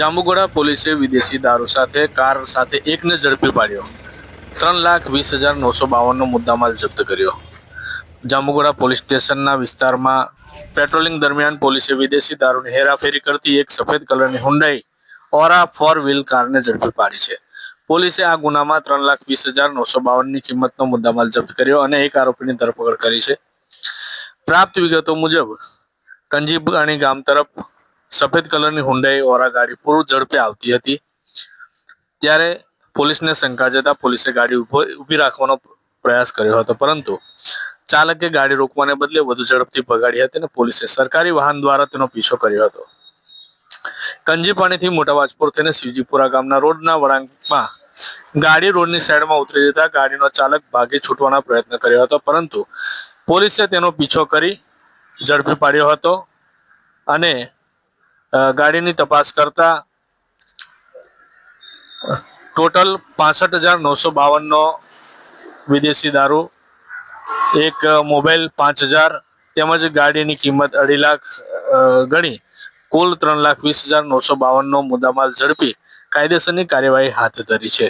જાંબુગોડા પોલીસે વિદેશી દારૂ સાથે, કાર સાથે એકને ઝડપી પાડ્યો. ત્રણ લાખ વીસ હજાર નવસો બાવનનો મુદ્દામાલ જપ્ત કર્યો. જાંબુગોડા પોલીસ સ્ટેશનના વિસ્તારમાં પેટ્રોલિંગ દરમિયાન પોલીસે વિદેશી દારૂની હેરાફેરી કરતી એક સફેદ કલરની હુંડાઈ ઓરા ફોર વ્હીલ કારને ઝડપી પાડી છે. પોલીસે આ ગુનામાં ત્રણ લાખ વીસ હજાર નવસો બાવનની કિંમતનો મુદ્દામાલ જપ્ત કર્યો અને એક આરોપીની ધરપકડ કરી છે. પ્રાપ્ત વિગતો મુજબ, કંજીબાણી ગામ તરફ સફેદ કલરની હુંડાઈ ઓરા ગાડી પૂરું ઝડપે આવતી હતી. ત્યારે પોલીસને શંકા જતા પોલીસે ગાડી ઊભી રાખવાનો પ્રયાસ કર્યો હતો. પરંતુ ચાલકે ગાડી રોકવાને બદલે વધુ ઝડપથી ભગાડી હતી અને પોલીસે સરકારી વાહન દ્વારા તેનો પીછો કર્યો હતો. કંજીપાણીથી મોટા વાજપુર થઈને શિવજીપુરા ગામના રોડના વળાંકમાં ગાડી રોડની સાઈડમાં ઉતરી જતા ગાડીનો ચાલક ભાગી છૂટવાનો પ્રયત્ન કર્યો હતો. પરંતુ પોલીસે તેનો પીછો કરી ઝડપી પાડ્યો હતો અને ગાડીની તપાસ કરતા ટોટલ પાસઠ હજાર નવસો બાવનનો વિદેશી દારૂ, એક મોબાઈલ પાંચ હજાર, તેમજ ગાડીની કિંમત અઢી લાખ ગણી. કુલ ત્રણ લાખ વીસ હજાર નવસો બાવનનો મુદ્દામાલ ઝડપી કાયદેસરની કાર્યવાહી હાથ ધરી છે.